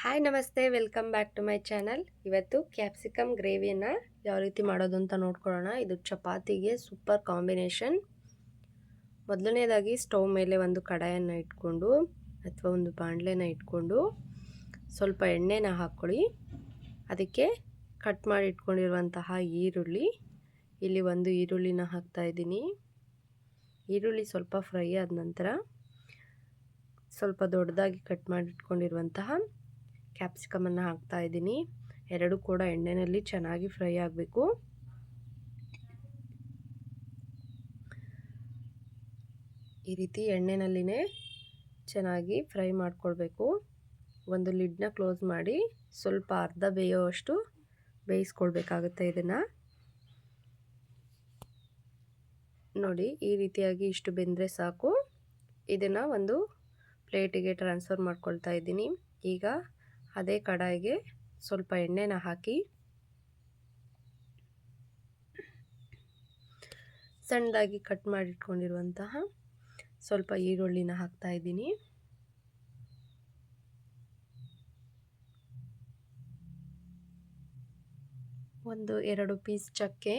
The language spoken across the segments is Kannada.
ಹಾಯ್ ನಮಸ್ತೆ. Welcome back to my channel ಇವತ್ತು ಕ್ಯಾಪ್ಸಿಕಮ್ ಗ್ರೇವಿಯನ್ನು ಯಾವ ರೀತಿ ಮಾಡೋದು ಅಂತ ನೋಡ್ಕೊಳ್ಳೋಣ. ಇದು ಚಪಾತಿಗೆ ಸೂಪರ್ ಕಾಂಬಿನೇಷನ್ ಮೊದಲನೇದಾಗಿ ಸ್ಟವ್ ಮೇಲೆ ಒಂದು ಕಡಾಯನ್ನು ಇಟ್ಕೊಂಡು, ಅಥವಾ ಒಂದು ಬಾಣಲೆನ ಇಟ್ಕೊಂಡು, ಸ್ವಲ್ಪ ಎಣ್ಣೆನ ಹಾಕ್ಕೊಳ್ಳಿ ಅದಕ್ಕೆ ಕಟ್ ಮಾಡಿ ಇಟ್ಕೊಂಡಿರುವಂತಹ ಈರುಳ್ಳಿ. ಇಲ್ಲಿ ಒಂದು ಈರುಳ್ಳಿನ ಹಾಕ್ತಾಯಿದ್ದೀನಿ ಈರುಳ್ಳಿ ಸ್ವಲ್ಪ ಫ್ರೈ ಆದ ನಂತರ ಸ್ವಲ್ಪ ದೊಡ್ಡದಾಗಿ ಕಟ್ ಮಾಡಿ ಇಟ್ಕೊಂಡಿರುವಂತಹ ಕ್ಯಾಪ್ಸಿಕಮನ್ನು ಹಾಕ್ತಾ ಇದ್ದೀನಿ. ಎರಡು ಕೂಡ ಎಣ್ಣೆಯಲ್ಲಿ ಚೆನ್ನಾಗಿ ಫ್ರೈ ಆಗಬೇಕು. ಈ ರೀತಿ ಎಣ್ಣೆನಲ್ಲಿನೇ ಚೆನ್ನಾಗಿ ಫ್ರೈ ಮಾಡ್ಕೊಳ್ಬೇಕು. ಒಂದು ಲಿಡ್ನ ಕ್ಲೋಸ್ ಮಾಡಿ ಸ್ವಲ್ಪ ಅರ್ಧ ಬೇಯೋವಷ್ಟು ಬೇಯಿಸ್ಕೊಳ್ಬೇಕಾಗುತ್ತೆ ಇದನ್ನು. ನೋಡಿ, ಈ ರೀತಿಯಾಗಿ ಇಷ್ಟು ಬೆಂದರೆ ಸಾಕು. ಇದನ್ನು ಒಂದು ಪ್ಲೇಟಿಗೆ ಟ್ರಾನ್ಸ್ಫರ್ ಮಾಡ್ಕೊಳ್ತಾ ಇದ್ದೀನಿ. ಈಗ ಅದೇ ಕಡಾಯಿಗೆ ಸ್ವಲ್ಪ ಎಣ್ಣೆನ ಹಾಕಿ ಸಣ್ಣದಾಗಿ ಕಟ್ ಮಾಡಿಟ್ಕೊಂಡಿರುವಂತಹ ಸ್ವಲ್ಪ ಈರುಳ್ಳಿನ ಹಾಕ್ತಾ ಇದ್ದೀನಿ. ಒಂದು ಎರಡು ಪೀಸ್ ಚಕ್ಕೆ,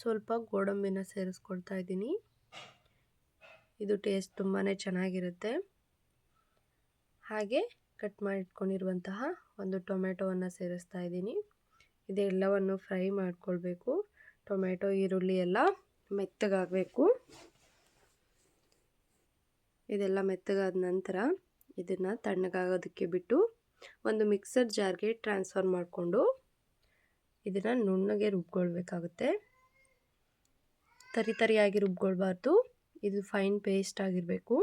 ಸ್ವಲ್ಪ ಗೋಡಂಬಿನ ಸೇರಿಸ್ಕೊಳ್ತಾ ಇದ್ದೀನಿ. ಇದು ಟೇಸ್ಟ್ ತುಂಬಾ ಚೆನ್ನಾಗಿರುತ್ತೆ. ಹಾಗೆ ಕಟ್ ಮಾಡಿಟ್ಕೊಂಡಿರುವಂತಹ ಒಂದು ಟೊಮೆಟೊವನ್ನು ಸೇರಿಸ್ತಾ ಇದ್ದೀನಿ. ಇದೆಲ್ಲವನ್ನು ಫ್ರೈ ಮಾಡಿಕೊಳ್ಬೇಕು. ಟೊಮೆಟೊ ಈರುಳ್ಳಿ ಎಲ್ಲ ಮೆತ್ತಗಾಗಬೇಕು. ಇದೆಲ್ಲ ಮೆತ್ತಗಾದ ನಂತರ ಇದನ್ನು ತಣ್ಣಗಾಗೋದಕ್ಕೆ ಬಿಟ್ಟು ಒಂದು ಮಿಕ್ಸರ್ ಜಾರ್ಗೆ ಟ್ರಾನ್ಸ್ಫರ್ ಮಾಡಿಕೊಂಡು ಇದನ್ನು ನುಣ್ಣಗೆ ರುಬ್ಕೊಳ್ಬೇಕಾಗುತ್ತೆ. ತರಿ ತರಿಯಾಗಿ ರುಬ್ಕೊಳ್ಬಾರ್ದು. ಇದು ಫೈನ್ ಪೇಸ್ಟ್ ಆಗಿರಬೇಕು.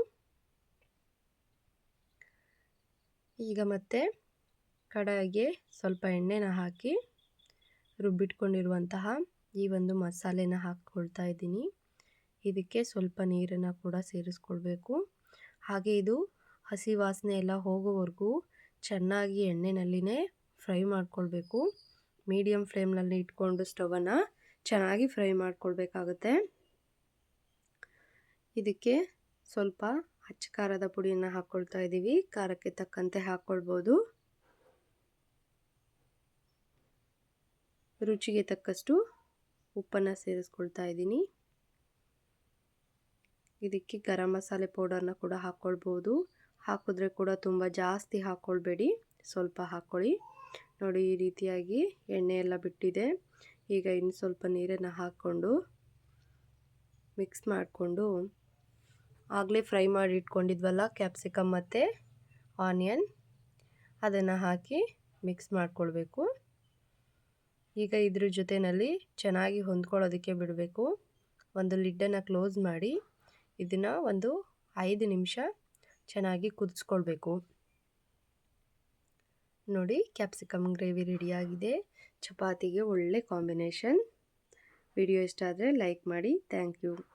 ಈಗ ಮತ್ತೆ ಕಡಾಯಿಗೆ ಸ್ವಲ್ಪ ಎಣ್ಣೆನ ಹಾಕಿ ರುಬ್ಬಿಟ್ಕೊಂಡಿರುವಂತಹ ಈ ಒಂದು ಮಸಾಲೆನ ಹಾಕ್ಕೊಳ್ತಾ ಇದ್ದೀನಿ. ಇದಕ್ಕೆ ಸ್ವಲ್ಪ ನೀರನ್ನು ಕೂಡ ಸೇರಿಸ್ಕೊಳ್ಬೇಕು. ಹಾಗೆ ಇದು ಹಸಿ ವಾಸನೆ ಎಲ್ಲ ಹೋಗೋವರೆಗೂ ಚೆನ್ನಾಗಿ ಎಣ್ಣೆನಲ್ಲಿನೇ ಫ್ರೈ ಮಾಡ್ಕೊಳ್ಬೇಕು. ಮೀಡಿಯಮ್ ಫ್ಲೇಮ್ನಲ್ಲಿ ಇಟ್ಕೊಂಡು ಸ್ಟವನ್ನು ಚೆನ್ನಾಗಿ ಫ್ರೈ ಮಾಡ್ಕೊಳ್ಬೇಕಾಗತ್ತೆ. ಇದಕ್ಕೆ ಸ್ವಲ್ಪ ಹಚ್ಚ ಖಾರದ ಪುಡಿಯನ್ನು ಹಾಕ್ಕೊಳ್ತಾ ಇದ್ದೀವಿ ಖಾರಕ್ಕೆ ತಕ್ಕಂತೆ ಹಾಕ್ಕೊಳ್ಬೋದು ರುಚಿಗೆ ತಕ್ಕಷ್ಟು ಉಪ್ಪನ್ನು ಸೇರಿಸ್ಕೊಳ್ತಾ ಇದ್ದೀನಿ ಇದಕ್ಕೆ ಗರಂ ಮಸಾಲೆ ಪೌಡರ್ನ ಕೂಡ ಹಾಕ್ಕೊಳ್ಬೋದು ಹಾಕಿದ್ರೆ ಕೂಡ ತುಂಬ ಜಾಸ್ತಿ ಹಾಕ್ಕೊಳ್ಬೇಡಿ ಸ್ವಲ್ಪ ಹಾಕ್ಕೊಳ್ಳಿ ನೋಡಿ, ಈ ರೀತಿಯಾಗಿ ಎಣ್ಣೆ ಎಲ್ಲ ಬಿಟ್ಟಿದೆ. ಈಗ ಇನ್ನು ಸ್ವಲ್ಪ ನೀರನ್ನು ಹಾಕ್ಕೊಂಡು ಮಿಕ್ಸ್ ಮಾಡಿಕೊಂಡು ಆಗಲೇ ಫ್ರೈ ಮಾಡಿ ಇಟ್ಕೊಂಡಿದ್ವಲ್ಲ ಕ್ಯಾಪ್ಸಿಕಮ್ ಮತ್ತು ಆನಿಯನ್. ಅದನ್ನು ಹಾಕಿ ಮಿಕ್ಸ್ ಮಾಡಿಕೊಳ್ಬೇಕು. ಈಗ ಇದ್ರ ಜೊತೆಯಲ್ಲಿ ಚೆನ್ನಾಗಿ ಹೊಂದ್ಕೊಳ್ಳೋದಕ್ಕೆ ಬಿಡಬೇಕು. ಒಂದು ಲಿಡ್ಡನ್ನು ಕ್ಲೋಸ್ ಮಾಡಿ ಇದನ್ನು ಒಂದು ಐದು ನಿಮಿಷ ಚೆನ್ನಾಗಿ ಕುದಿಸ್ಕೊಳ್ಬೇಕು. ನೋಡಿ ಕ್ಯಾಪ್ಸಿಕಮ್ ಗ್ರೇವಿ ರೆಡಿಯಾಗಿದೆ ಚಪಾತಿಗೆ ಒಳ್ಳೆ ಕಾಂಬಿನೇಷನ್. ವಿಡಿಯೋ ಇಷ್ಟ ಆದರೆ ಲೈಕ್ ಮಾಡಿ. Thank you.